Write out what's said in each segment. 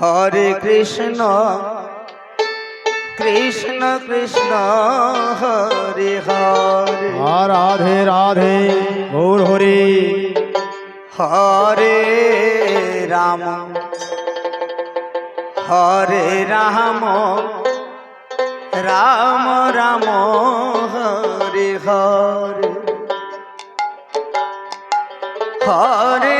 হরে Krishna Krishna Krishna Hare Hare. Radhe Radhe Gour Hari. হরে Ram হরে Ram Ram Ram Hare Hare. হরে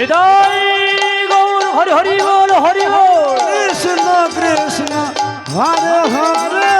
নিদাই Gour Hari Hari বল Hari বল। Krishna Krishna Hare Hare Hare.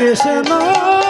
Krishna